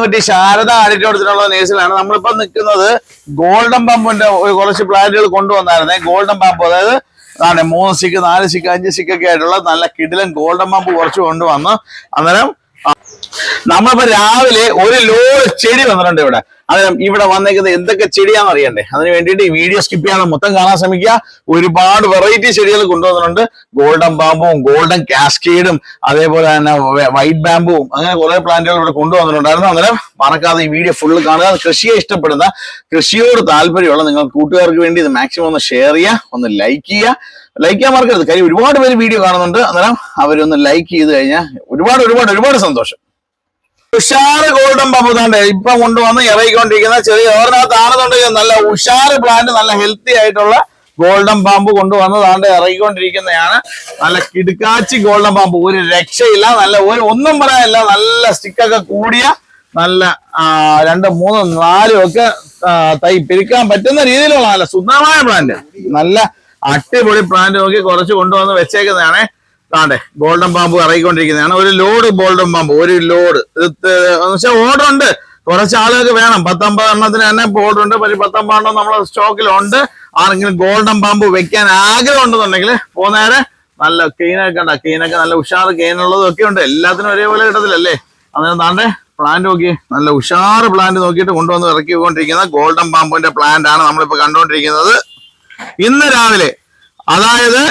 കരുനാഗുറ്റി ശാരദ ആഡിറ്റോറിയത്തിനുള്ള നേഴ്സിലാണ്. നമ്മളിപ്പോ നിൽക്കുന്നത് ഗോൾഡൻ പമ്പിന്റെ കുറച്ച് പ്ലാന്റുകൾ കൊണ്ടുവന്നായിരുന്നേ. ഗോൾഡൻ പമ്പ് അതായത് ആണ് മൂന്ന് സിക്ക് നാല് സിക്ക് അഞ്ച് സിക്ക് ഒക്കെ ആയിട്ടുള്ള നല്ല കിടിലൻ ഗോൾഡൻ പമ്പ് കുറച്ച് കൊണ്ടുവന്ന് അന്നേരം നമ്മളിപ്പോ രാവിലെ ഒരു ലോഡ് ചെടി വന്നിട്ടുണ്ട് ഇവിടെ. അന്നേരം ഇവിടെ വന്നേക്കുന്നത് എന്തൊക്കെ ചെടിയാണെന്ന് അറിയണ്ടേ? അതിന് വേണ്ടിയിട്ട് ഈ വീഡിയോ സ്കിപ്പ് ചെയ്യാതെ മൊത്തം കാണാൻ ശ്രമിക്കുക. ഒരുപാട് വെറൈറ്റി ചെടികൾ കൊണ്ടുവന്നിട്ടുണ്ട്. ഗോൾഡൻ ബാമ്പും ഗോൾഡൻ കാസ്കേഡും അതേപോലെ തന്നെ വൈറ്റ് ബാമ്പും അങ്ങനെ കുറെ പ്ലാന്റുകൾ ഇവിടെ കൊണ്ടുവന്നിട്ടുണ്ടായിരുന്നു. അന്നേരം മറക്കാതെ ഈ വീഡിയോ ഫുള്ള് കാണുക. കൃഷിയെ ഇഷ്ടപ്പെടുന്ന കൃഷിയോട് താല്പര്യമുള്ള നിങ്ങൾ കൂട്ടുകാർക്ക് വേണ്ടി ഇത് മാക്സിമം ഒന്ന് ഷെയർ ചെയ്യുക. ഒന്ന് ലൈക്ക് ചെയ്യുക. ലൈക്ക് ചെയ്യാൻ മറക്കരുത്. കാര്യം ഒരുപാട് പേര് വീഡിയോ കാണുന്നുണ്ട്. അന്നേരം അവരൊന്ന് ലൈക്ക് ചെയ്ത് കഴിഞ്ഞാൽ ഒരുപാട് ഒരുപാട് ഒരുപാട് സന്തോഷം. ഉഷാറ് ഗോൾഡൻ പമ്പ് താണ്ട്. ഇപ്പൊ കൊണ്ടുവന്ന് ഇറങ്ങിക്കൊണ്ടിരിക്കുന്ന ചെറിയ ഓറിനകത്താണെന്നുണ്ടെങ്കിൽ നല്ല ഉഷാർ പ്ലാന്റ് നല്ല ഹെൽത്തി ആയിട്ടുള്ള ഗോൾഡൻ പാമ്പ് കൊണ്ടുവന്നതാണ്ട് ഇറങ്ങിക്കൊണ്ടിരിക്കുന്നതാണ്. നല്ല കിടുക്കാച്ചി ഗോൾഡൻ പാമ്പ്. ഒരു രക്ഷയില്ല. നല്ല ഒരു ഒന്നും പറയാനില്ല. നല്ല സ്റ്റിക്കൊക്കെ കൂടിയ നല്ല രണ്ട് മൂന്നും നാലും ഒക്കെ തൈ പിരിക്കാൻ പറ്റുന്ന രീതിയിലുള്ള നല്ല സുന്ദരമായ പ്ലാന്റ് നല്ല അടിപൊളി പ്ലാന്റ് നോക്കി കുറച്ച് കൊണ്ടുവന്ന് വെച്ചേക്കുന്നതാണേ. താണ്ടെ ഗോൾഡൻ പാമ്പ് ഇറങ്ങിക്കൊണ്ടിരിക്കുന്നതാണ്. ഒരു ലോഡ് ഗോൾഡൻ പാമ്പ് ഒരു ലോഡ്. പക്ഷെ ഓർഡർ ഉണ്ട്. കുറച്ച് ആളുകൾക്ക് വേണം. പത്തൊമ്പത് എണ്ണത്തിന് തന്നെ ഓർഡർ ഉണ്ട്. പക്ഷേ പത്തൊമ്പത് എണ്ണം നമ്മളെ സ്റ്റോക്കിലുണ്ട് ആരെങ്കിലും ഗോൾഡൻ പാമ്പ് വെക്കാൻ ആഗ്രഹം ഉണ്ടെന്നുണ്ടെങ്കിൽ പോകുന്നേരെ നല്ല ക്ലീനൊക്കെ ഉണ്ട് ക്ലീനൊക്കെ നല്ല ഉഷാർ ക്ലീനുള്ളതും ഒക്കെ ഉണ്ട്. എല്ലാത്തിനും ഒരേപോലെ കിട്ടത്തില്ലല്ലേ? അന്നേരം താണ്ടെ പ്ലാന്റ് നോക്കി. നല്ല ഉഷാർ പ്ലാന്റ് നോക്കിയിട്ട് കൊണ്ടുവന്ന് ഇറക്കിക്കൊണ്ടിരിക്കുന്ന ഗോൾഡൻ പാമ്പിന്റെ പ്ലാന്റ് ആണ് നമ്മളിപ്പോ കണ്ടുകൊണ്ടിരിക്കുന്നത്. ഇന്ന് രാവിലെ അതായത്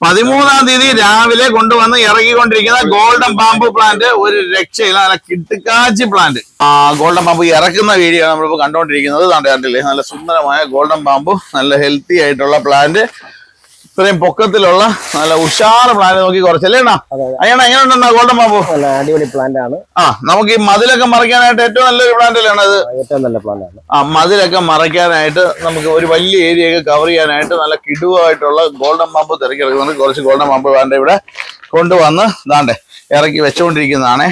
പതിമൂന്നാം തീയതി രാവിലെ കൊണ്ടുവന്ന് ഇറക്കിക്കൊണ്ടിരിക്കുന്ന ഗോൾഡൻ ബാമ്പു പ്ലാന്റ് ഒരു രക്ഷയില്ല നല്ല കിട്ടുകാച്ചി പ്ലാന്റ് ആ ഗോൾഡൻ ബാമ്പു ഇറക്കുന്ന വീഡിയോ നമ്മളിപ്പോ കണ്ടുകൊണ്ടിരിക്കുന്നത്. താണ്ടെ കണ്ടില്ലേ? നല്ല സുന്ദരമായ ഗോൾഡൻ ബാമ്പു നല്ല ഹെൽത്തി ആയിട്ടുള്ള പ്ലാന്റ് ഇത്രയും പൊക്കത്തിലുള്ള നല്ല ഉഷാറ് പ്ലാന്റ് നോക്കി കുറച്ചല്ലേ അണ്ണാ. അയ്യണ എങ്ങനെയുണ്ടെന്നാ ഗോൾഡൻ ബാബു അടിപൊളി പ്ലാന്റ് ആണ്. ആ നമുക്ക് ഈ മതിലൊക്കെ മറിക്കാനായിട്ട് ഏറ്റവും നല്ലൊരു പ്ലാന്റ് അല്ലേ അത് ഏറ്റവും നല്ല പ്ലാന്റ് ആണ്. ആ മതിലൊക്കെ മറയ്ക്കാനായിട്ട് നമുക്ക് ഒരു വലിയ ഏരിയ ഒക്കെ കവർ ചെയ്യാനായിട്ട് നല്ല കിടുവായിട്ടുള്ള ഗോൾഡൻ പമ്പ് തിരക്കിറക്കുന്നുണ്ട്. കുറച്ച് ഗോൾഡൻ പമ്പ് വേണ്ട ഇവിടെ കൊണ്ടുവന്ന് ഇതാണ്ടേ ഇറക്കി വെച്ചുകൊണ്ടിരിക്കുന്നതാണേ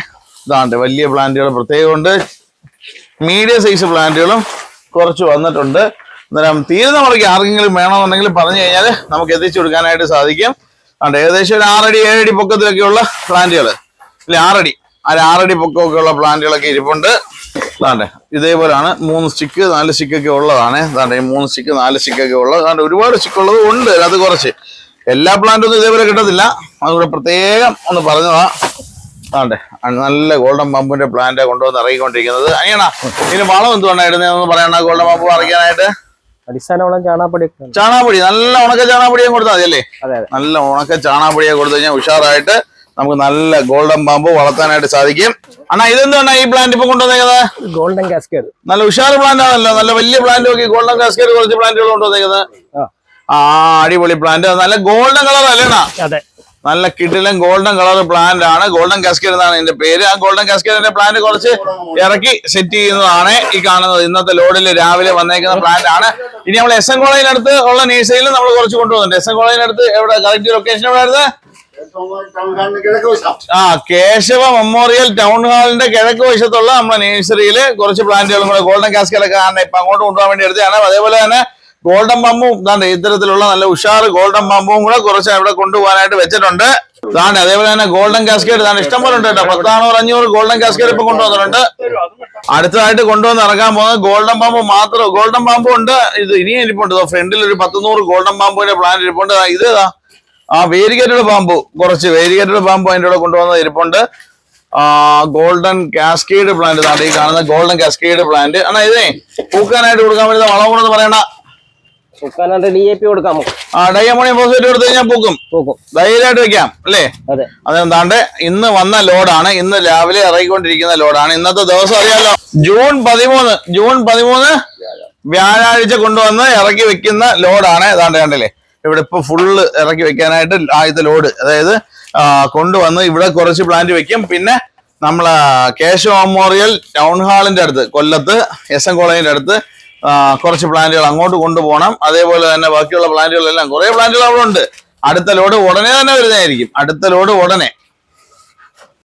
ഇതാണ്ട് വലിയ പ്ലാന്റുകൾ പ്രത്യേകം ഉണ്ട്. മീഡിയം സൈസ് പ്ലാന്റുകളും കുറച്ച് വന്നിട്ടുണ്ട്. അന്നേരം തീരുന്ന മുറയ്ക്ക് ആർക്കെങ്കിലും വേണമെന്നുണ്ടെങ്കിൽ പറഞ്ഞു കഴിഞ്ഞാൽ നമുക്ക് എത്തിച്ചു കൊടുക്കാനായിട്ട് സാധിക്കും. അതുകൊണ്ട് ഏകദേശം ഒരു ആറടി ഏഴടി പൊക്കത്തിലൊക്കെയുള്ള പ്ലാന്റുകൾ ഇല്ല ആറടി. ആ ആറടി പൊക്കമൊക്കെ ഉള്ള പ്ലാന്റുകളൊക്കെ ഇരിപ്പുണ്ട്. അതാണ്ട് ഇതേപോലെയാണ് മൂന്ന് സ്റ്റിക്ക് നാല് സ്റ്റിക്കൊക്കെ ഉള്ളതാണ്. അതാണ്ട് ഈ മൂന്ന് സ്റ്റിക്ക് നാല് സ്റ്റിക്കൊക്കെ ഉള്ളത് അതാണ്ട് ഒരുപാട് സ്റ്റിക്ക് ഉള്ളത് ഉണ്ട്. അത് കുറച്ച്. എല്ലാ പ്ലാന്റും ഒന്നും ഇതേപോലെ കിട്ടത്തില്ല. അതുകൂടെ പ്രത്യേകം ഒന്ന് പറഞ്ഞതാ. അതാണ്ടെ നല്ല ഗോൾഡൻ പമ്പിന്റെ പ്ലാന്റ് കൊണ്ടുവന്ന് ഇറങ്ങിക്കൊണ്ടിരിക്കുന്നത്. അങ്ങനെയാണ് ഇതിന് വളം എന്തുകൊണ്ടാണ് ഇടുന്നതെന്ന് പറയണ ഗോൾഡൻ പമ്പ് പറിക്കാനായിട്ട് അടിസ്ഥാന വളം ചാണാപ്പൊടി. ചാണാപ്പൊടി നല്ല ഉണക്ക ചാണാപ്പൊടിയെ കൊടുത്താൽ മതി അല്ലേ? നല്ല ഉണക്ക ചാണാപ്പൊടിയെ കൊടുത്തു കഴിഞ്ഞാൽ ഉഷാറായിട്ട് നമുക്ക് നല്ല ഗോൾഡൻ പാമ്പ് വളർത്താനായിട്ട് സാധിക്കും. അണ്ണാ ഇതെന്താണ് ഈ പ്ലാന്റ് ഇപ്പൊ കൊണ്ടുവന്നേക്കുന്നത്? Golden cascade. നല്ല ഉഷാർ പ്ലാന്റ് ആണല്ലോ. നല്ല വലിയ പ്ലാന്റ് നോക്കി ഗോൾഡൻ കാസ്കേഡ് കുറച്ച് പ്ലാന്റുകൾ കൊണ്ടുവന്നേക്കുന്നത്. ആ. അടിപൊളി പ്ലാന്റ് നല്ല ഗോൾഡൻ കളർ അല്ലേണാ അതെ. നല്ല കിടിലൻ ഗോൾഡൻ കളർ പ്ലാന്റ് ആണ്. ഗോൾഡൻ കാസ്കേറ്റ് എന്നാണ് ഇതിന്റെ പേര്. ആ ഗോൾഡൻ കാസ്കേറ്റിന്റെ പ്ലാന്റ് കുറച്ച് ഇറക്കി സെറ്റ് ചെയ്യുന്നതാണ് ഈ കാണുന്നത്. ഇന്നത്തെ ലോഡിൽ രാവിലെ വന്നേക്കുന്ന പ്ലാന്റ് ആണ്. ഇനി നമ്മൾ എസ് എൻ കോളേജിനടുത്ത് ഉള്ള നേഴ്സറിയിൽ നമ്മൾ കുറച്ച് കൊണ്ടുപോകുന്നുണ്ട് എസ് എൻ കോളേജിനടുത്ത് എവിടെ? കറക്റ്റ് ലൊക്കേഷൻ എവിടെയായിരുന്നു? ആ കേശവ മെമ്മോറിയൽ ടൗൺ ഹാളിന്റെ കിഴക്ക് വശത്തുള്ള നമ്മുടെ നേഴ്സറിയിൽ കുറച്ച് പ്ലാന്റുകളും കൂടെ ഗോൾഡൻ കാസ്കേഡ് ആണ് ഇപ്പൊ അങ്ങോട്ട് കൊണ്ടുപോകാൻ വേണ്ടി എടുത്തതാണ്. അതേപോലെ തന്നെ ഗോൾഡൻ പമ്പും ഇതാണ്ട് ഇത്തരത്തിലുള്ള നല്ല ഉഷാർ ഗോൾഡൻ പമ്പും കൂടെ കുറച്ച് ഇവിടെ കൊണ്ടുപോകാനായിട്ട് വെച്ചിട്ടുണ്ട്. ഇതാണ് അതേപോലെ തന്നെ ഗോൾഡൻ കാസ്കേഡ് ഇതാണ് ഇഷ്ടം പോലെ ഉണ്ട് കേട്ടോ പത്താണൂറ് അഞ്ഞൂറ് ഗോൾഡൻ കാസ്കേഡ് ഇപ്പൊ കൊണ്ടുവന്നിട്ടുണ്ട്. അടുത്തതായിട്ട് കൊണ്ടുവന്ന് ഇറങ്ങാൻ പോകുന്നത് ഗോൾഡൻ പാമ്പ് മാത്രം. ഗോൾഡൻ പാമ്പും ഉണ്ട്. ഇത് ഇനിയും ഇരിപ്പുണ്ട് ഫ്രണ്ടിൽ ഒരു പത്ത് നൂറ് ഗോൾഡൻ പാമ്പിന്റെ പ്ലാന്റ് ഇരിപ്പുണ്ട്. ഇത് ആ വേരികേറ്റഡ് പാമ്പ് കുറച്ച് വേരികേറ്റഡ് പാമ്പ് അതിന്റെ കൂടെ കൊണ്ടുവന്നത് ഇരിപ്പുണ്ട്. ഗോൾഡൻ കാസ്കേഡ് പ്ലാന്റ് ഈ കാണുന്ന ഗോൾഡൻ കാസ്കേഡ് പ്ലാന്റ് എന്നാ ഇതേ പൂക്കാനായിട്ട് കൊടുക്കാൻ പറ്റുന്ന വളം കൊണ്ടെന്ന് കൊടുക്കാം നമുക്ക്. ആ ഡയമോണിയം ഫോസ്ഫേറ്റ് കൊടുത്തു കഴിഞ്ഞാൽ പൂക്കും. തൂക്കും ധൈര്യമായിട്ട് വെക്കാം അല്ലേ? അതെ. അതെന്താണ്ട് ഇന്ന് വന്ന ലോഡാണ്. ഇന്ന് രാവിലെ ഇറങ്ങിക്കൊണ്ടിരിക്കുന്ന ലോഡാണ്. ഇന്നത്തെ ദിവസം അറിയാലോ ജൂൺ പതിമൂന്ന് ജൂൺ പതിമൂന്ന് വ്യാഴാഴ്ച കൊണ്ടുവന്ന് ഇറക്കി വെക്കുന്ന ലോഡാണ്. ഏതാണ്ട് കണ്ടില്ലേ? ഇവിടെ ഇപ്പൊ ഫുള്ള് ഇറക്കി വെക്കാനായിട്ട് ആദ്യത്തെ ലോഡ്. അതായത് കൊണ്ടുവന്ന് ഇവിടെ കുറച്ച് പ്ലാന്റ് വെക്കും. പിന്നെ നമ്മളെ കേശവ മെമ്മോറിയൽ ടൗൺ ഹാളിന്റെ അടുത്ത് കൊല്ലത്ത് എസ് എൻ കോളേജിന്റെ അടുത്ത് കുറച്ച് പ്ലാന്റുകൾ അങ്ങോട്ട് കൊണ്ടുപോകണം. അതേപോലെ തന്നെ ബാക്കിയുള്ള പ്ലാന്റുകളെല്ലാം കുറെ പ്ലാന്റുകൾ അവിടെ ഉണ്ട്. അടുത്ത ലോഡ് ഉടനെ തന്നെ വരുന്നതായിരിക്കും. അടുത്ത ലോഡ് ഉടനെ.